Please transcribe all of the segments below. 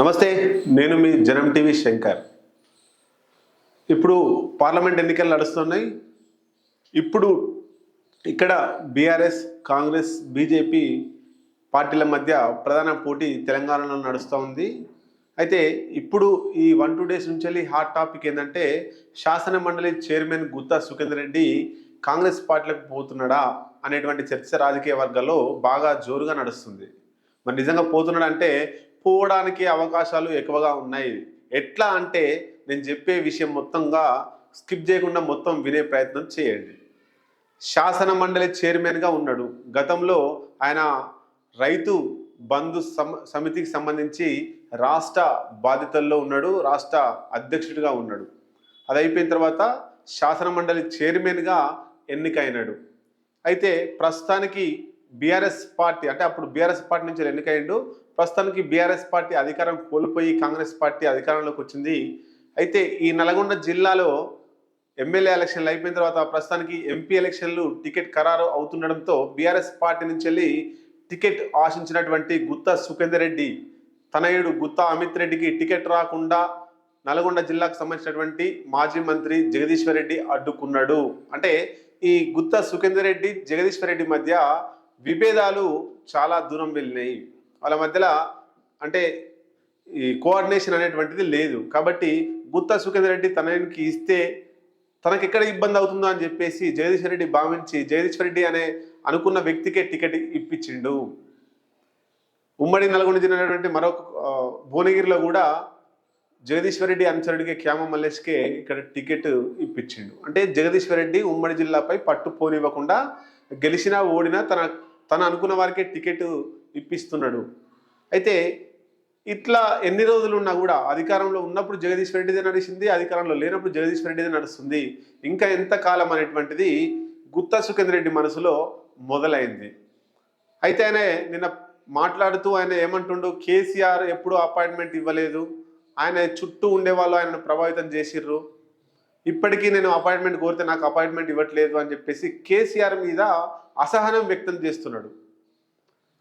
నమస్తే నేను మీ జనం టీవీ శంకర్. ఇప్పుడు పార్లమెంట్ ఎన్నికలు నడుస్తున్నాయి. ఇప్పుడు ఇక్కడ బీఆర్ఎస్ కాంగ్రెస్ బీజేపీ పార్టీల మధ్య ప్రధాన పోటీ తెలంగాణలో నడుస్తూ ఉంది. అయితే ఇప్పుడు ఈ వన్ టూ డేస్ నుంచి వెళ్ళి హాట్ టాపిక్ ఏంటంటే శాసన మండలి చైర్మన్ గుత్తా సుఖేందర్ రెడ్డి కాంగ్రెస్ పార్టీలకు పోతున్నాడా అనేటువంటి చర్చ రాజకీయ వర్గాల్లో బాగా జోరుగా నడుస్తుంది. మరి నిజంగా పోతున్నాడు అంటే పోవడానికి అవకాశాలు ఎక్కువగా ఉన్నాయి. ఎట్లా అంటే నేను చెప్పే విషయం మొత్తంగా స్కిప్ చేయకుండా మొత్తం వినే ప్రయత్నం చేయండి. శాసన మండలి చైర్మన్గా ఉన్నాడు. గతంలో ఆయన రైతు బంధు సమ సమితికి సంబంధించి రాష్ట్ర బాధితుల్లో ఉన్నాడు రాష్ట్ర అధ్యక్షుడిగా ఉన్నాడు. అది అయిపోయిన తర్వాత శాసన మండలి చైర్మన్గా ఎన్నికైనాడు. అయితే ప్రస్తుతానికి బీఆర్ఎస్ పార్టీ అంటే అప్పుడు బీఆర్ఎస్ పార్టీ నుంచి ఎన్నికయ్యిండు. ప్రస్తుతానికి బీఆర్ఎస్ పార్టీ అధికారం కోల్పోయి కాంగ్రెస్ పార్టీ అధికారంలోకి వచ్చింది. అయితే ఈ నల్గొండ జిల్లాలో ఎమ్మెల్యే ఎలక్షన్లు అయిపోయిన తర్వాత ప్రస్తుతానికి ఎంపీ ఎలక్షన్లు టికెట్ ఖరారు అవుతుండడంతో బీఆర్ఎస్ పార్టీ నుంచి వెళ్ళి టికెట్ ఆశించినటువంటి గుత్తా సుఖేందర్ రెడ్డి తనయుడు గుత్తా అమిత్ రెడ్డికి టికెట్ రాకుండా నల్గొండ జిల్లాకు సంబంధించినటువంటి మాజీ మంత్రి జగదీశ్వర్ రెడ్డి అడ్డుకున్నాడు. అంటే ఈ గుత్తా సుఖేందర్ రెడ్డి జగదీశ్వర్ రెడ్డి మధ్య విభేదాలు చాలా దూరం వెళ్ళినాయి. వాళ్ళ మధ్యలో అంటే ఈ కోఆర్డినేషన్ అనేటువంటిది లేదు. కాబట్టి గుత్తా సుఖేందర్ రెడ్డి తనకి ఇస్తే తనకి ఎక్కడ ఇబ్బంది అవుతుందో అని చెప్పేసి జగదీశ్వర రెడ్డి భావించి జగదీశ్వర రెడ్డి అనే అనుకున్న వ్యక్తికే టికెట్ ఇప్పించిండు. ఉమ్మడి నల్గొండ జిల్లా మరొక భువనగిరిలో కూడా జగదీశ్వర రెడ్డి అనుచరుడికి క్యామ మల్లేష్కే ఇక్కడ టికెట్ ఇప్పించిండు. అంటే జగదీశ్వర రెడ్డి ఉమ్మడి జిల్లాపై పట్టు పోనివ్వకుండా గెలిచినా ఓడినా తన తన అనుకున్న వారికే టికెట్ ఇప్పిస్తున్నాడు. అయితే ఇట్లా ఎన్ని రోజులు ఉన్నా కూడా అధికారంలో ఉన్నప్పుడు జగదీశ్వర్ రెడ్డిదే నడిచింది అధికారంలో లేనప్పుడు జగదీశ్వర్ రెడ్డిదే నడుస్తుంది. ఇంకా ఎంత కాలం అనేటువంటిది గుత్తా సుఖేందర్ రెడ్డి మనసులో మొదలైంది. అయితే ఆయన నిన్న మాట్లాడుతూ ఆయన ఏమంటుండు కేసీఆర్ ఎప్పుడు అపాయింట్మెంట్ ఇవ్వలేదు. ఆయన చుట్టూ ఉండేవాళ్ళు ఆయనను ప్రభావితం చేసిర్రు. ఇప్పటికీ నేను అపాయింట్మెంట్ కోరితే నాకు అపాయింట్మెంట్ ఇవ్వట్లేదు అని చెప్పేసి కేసీఆర్ మీద అసహనం వ్యక్తం చేస్తున్నాడు.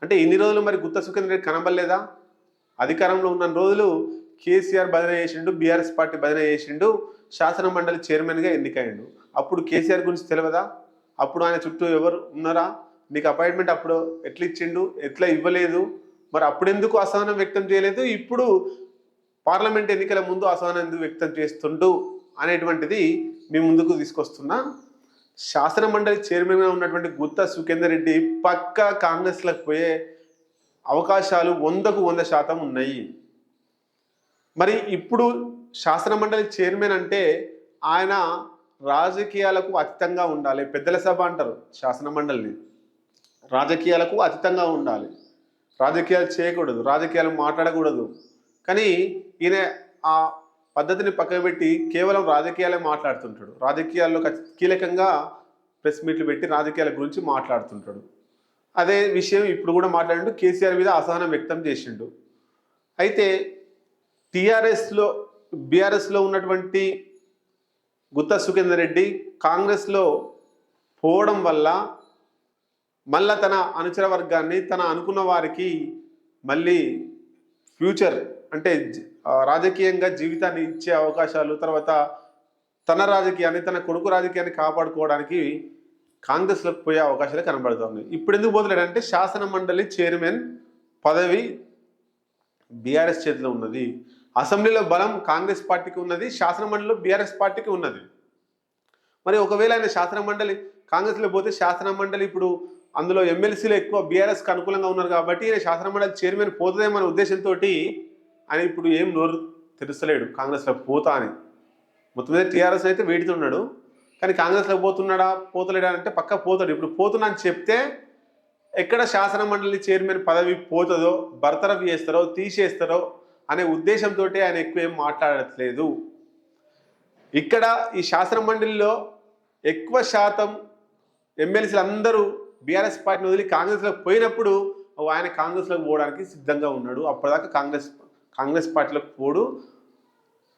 అంటే ఇన్ని రోజులు మరి గుత్త సుఖేంద్ర రెడ్డి కనబడలేదా? అధికారంలో ఉన్న రోజులు కేసీఆర్ బదిలీ చేసిండు బీఆర్ఎస్ పార్టీ బదిలీ చేసిండు శాసన మండలి చైర్మన్గా ఎన్నికయ్యిండు అప్పుడు కేసీఆర్ గురించి తెలియదా అప్పుడు ఆయన చుట్టూ ఎవరు ఉన్నారా? నీకు అపాయింట్మెంట్ అప్పుడు ఎట్లా ఇచ్చిండు? ఎట్లా ఇవ్వలేదు? మరి అప్పుడెందుకు అసహనం వ్యక్తం చేయలేదు? ఇప్పుడు పార్లమెంట్ ఎన్నికల ముందు అసహనం ఎందుకు వ్యక్తం చేస్తుండు? అనేటువంటిది మీ ముందుకు తీసుకొస్తున్నా శాసన మండలి చైర్మన్గా ఉన్నటువంటి గుత్తా సుఖేందర్ రెడ్డి పక్కా కాంగ్రెస్లకు పోయే అవకాశాలు వందకు వంద శాతం ఉన్నాయి. మరి ఇప్పుడు శాసన మండలి చైర్మన్ అంటే ఆయన రాజకీయాలకు అతీతంగా ఉండాలి. పెద్దల సభ అంటారు శాసన మండలిని రాజకీయాలకు అతీతంగా ఉండాలి. రాజకీయాలు చేయకూడదు రాజకీయాలు మాట్లాడకూడదు. కానీ ఈయన ఆ పద్ధతిని పక్కనబెట్టి కేవలం రాజకీయాలే మాట్లాడుతుంటాడు. రాజకీయాల్లో కీలకంగా ప్రెస్ మీట్లు పెట్టి రాజకీయాల గురించి మాట్లాడుతుంటాడు. అదే విషయం ఇప్పుడు కూడా మాట్లాడిండు. కేసీఆర్ మీద అసహనం వ్యక్తం చేసిండు. అయితే టీఆర్ఎస్లో బీఆర్ఎస్లో ఉన్నటువంటి గుత్తా సుఖేందర్ రెడ్డి కాంగ్రెస్లో పోవడం వల్ల మళ్ళా తన అనుచర వర్గాన్ని తన అనుకున్న వారికి మళ్ళీ ఫ్యూచర్ అంటే రాజకీయంగా జీవితాన్ని ఇచ్చే అవకాశాలు తర్వాత తన రాజకీయాన్ని తన కొడుకు రాజకీయాన్ని కాపాడుకోవడానికి కాంగ్రెస్లోకి పోయే అవకాశాలు కనబడుతుంది ఇప్పుడు ఎందుకు పోతున్నాడంటే శాసన మండలి చైర్మన్ పదవి బీఆర్ఎస్ చేతిలో ఉన్నది. అసెంబ్లీలో బలం కాంగ్రెస్ పార్టీకి ఉన్నది శాసన మండలిలో బీఆర్ఎస్ పార్టీకి ఉన్నది. మరి ఒకవేళ ఆయన శాసన మండలి కాంగ్రెస్లో పోతే శాసన మండలి ఇప్పుడు అందులో ఎమ్మెల్సీలు ఎక్కువ బీఆర్ఎస్కి అనుకూలంగా ఉన్నారు కాబట్టి ఈయన శాసన మండలి చైర్మన్ పోతుందేమనే ఉద్దేశంతో ఆయన ఇప్పుడు ఏం నోరు తెరుస్తలేడు. కాంగ్రెస్లో పోతా అని. మొత్తం మీద టీఆర్ఎస్ అయితే వేడుతున్నాడు. కానీ కాంగ్రెస్లో పోతున్నాడా పోతలేడా అంటే పక్క పోతాడు. ఇప్పుడు పోతున్నా అని చెప్తే ఎక్కడ శాసన మండలి చైర్మన్ పదవి పోతుందో బర్తరఫ్ చేస్తారో తీసేస్తారో అనే ఉద్దేశంతో ఆయన ఎక్కువ ఏం మాట్లాడట్లేదు. ఇక్కడ ఈ శాసన మండలిలో ఎక్కువ శాతం ఎమ్మెల్సీలు అందరూ బీఆర్ఎస్ పార్టీని వదిలి కాంగ్రెస్లోకి పోయినప్పుడు ఆయన కాంగ్రెస్లోకి పోవడానికి సిద్ధంగా ఉన్నాడు. అప్పటిదాకా కాంగ్రెస్ కాంగ్రెస్ పార్టీలోకి పోడు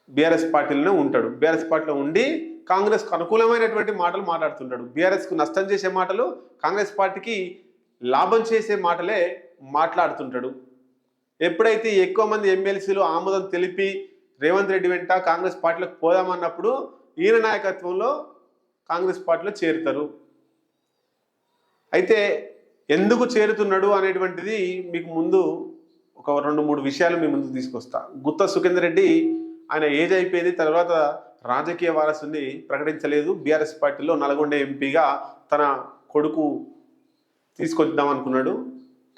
బీఆర్ఎస్ పార్టీలోనే ఉంటాడు. బీఆర్ఎస్ పార్టీలో ఉండి కాంగ్రెస్కు అనుకూలమైనటువంటి మాటలు మాట్లాడుతుంటాడు. బీఆర్ఎస్కు నష్టం చేసే మాటలు కాంగ్రెస్ పార్టీకి లాభం చేసే మాటలే మాట్లాడుతుంటాడు. ఎప్పుడైతే ఎక్కువ మంది ఎమ్మెల్సీలు ఆమోదం తెలిపి రేవంత్ రెడ్డి వెంట కాంగ్రెస్ పార్టీలోకి పోదామన్నప్పుడు ఈయన నాయకత్వంలో కాంగ్రెస్ పార్టీలో చేరుతారు. అయితే ఎందుకు చేరుతున్నాడు అనేటువంటిది మీకు ముందు ఒక రెండు మూడు విషయాలు మీ ముందు తీసుకొస్తా. గుత్త సుఖేందర్ రెడ్డి ఆయన ఏజ్ అయిపోయింది తర్వాత రాజకీయ వారసుని ప్రకటించలేదు. బీఆర్ఎస్ పార్టీలో నల్గొండ ఎంపీగా తన కొడుకు తీసుకొద్దాం అనుకున్నాడు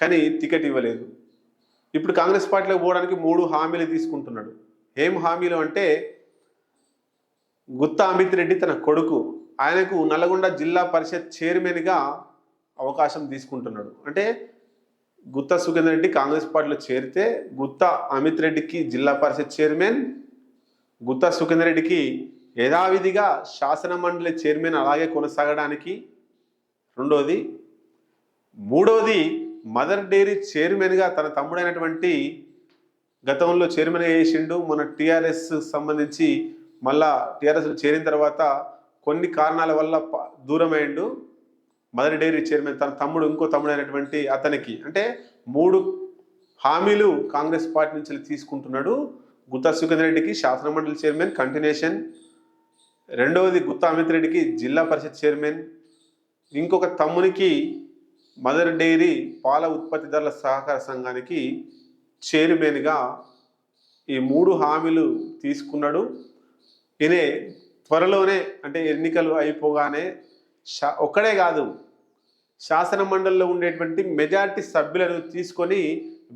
కానీ టికెట్ ఇవ్వలేదు. ఇప్పుడు కాంగ్రెస్ పార్టీలోకి పోవడానికి మూడు హామీలు తీసుకుంటున్నాడు. ఏం హామీలు అంటే గుత్తా అమిత్ రెడ్డి తన కొడుకు ఆయనకు నల్గొండ జిల్లా పరిషత్ చైర్మన్గా అవకాశం తీసుకుంటున్నాడు. అంటే గుత్తా సుఖేందర్ రెడ్డి కాంగ్రెస్ పార్టీలో చేరితే గుత్తా అమిత్ రెడ్డికి జిల్లా పరిషత్ చైర్మన్ గుత్తా సుఖేందర్ రెడ్డికి యథావిధిగా శాసనమండలి చైర్మన్ అలాగే కొనసాగడానికి. రెండోది మూడవది మదర్ డైరీ చైర్మన్గా తన తమ్ముడైనటువంటి గతంలో చైర్మన్ చేసిండు. మన టీఆర్ఎస్ సంబంధించి మళ్ళా టీఆర్ఎస్లో చేరిన తర్వాత కొన్ని కారణాల వల్ల దూరమైండు. మదర్ డైరీ చైర్మన్ తన తమ్ముడు ఇంకో తమ్ముడు అయినటువంటి అతనికి. అంటే మూడు హామీలు కాంగ్రెస్ పార్టీ నుంచి తీసుకుంటున్నాడు. గుత్తా సుఖేందర్ రెడ్డికి శాసన చైర్మన్ కంటిన్యూషన్. రెండవది గుత్తా అమిత్ రెడ్డికి జిల్లా పరిషత్ చైర్మన్. ఇంకొక తమ్మునికి మదర్ డైరీ పాల ఉత్పత్తిదారుల సహకార సంఘానికి చైర్మన్గా ఈ మూడు హామీలు తీసుకున్నాడు. ఈయన త్వరలోనే అంటే ఎన్నికలు అయిపోగానే ఒక్కడే కాదు శాసన మండలిలో ఉండేటువంటి మెజారిటీ సభ్యులను తీసుకొని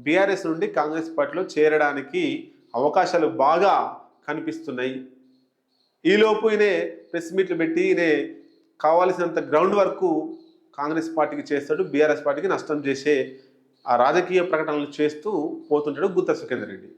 బీఆర్ఎస్ నుండి కాంగ్రెస్ పార్టీలో చేరడానికి అవకాశాలు బాగా కనిపిస్తున్నాయి. ఈలోపు ఈయనే ప్రెస్ మీట్లు పెట్టి ఈయన కావాల్సినంత గ్రౌండ్ వర్క్ కాంగ్రెస్ పార్టీకి చేస్తాడు బీఆర్ఎస్ పార్టీకి నష్టం చేసే ఆ రాజకీయ ప్రకటనలు చేస్తూ పోతుంటాడు గుత్త సుఖేందర్ రెడ్డి.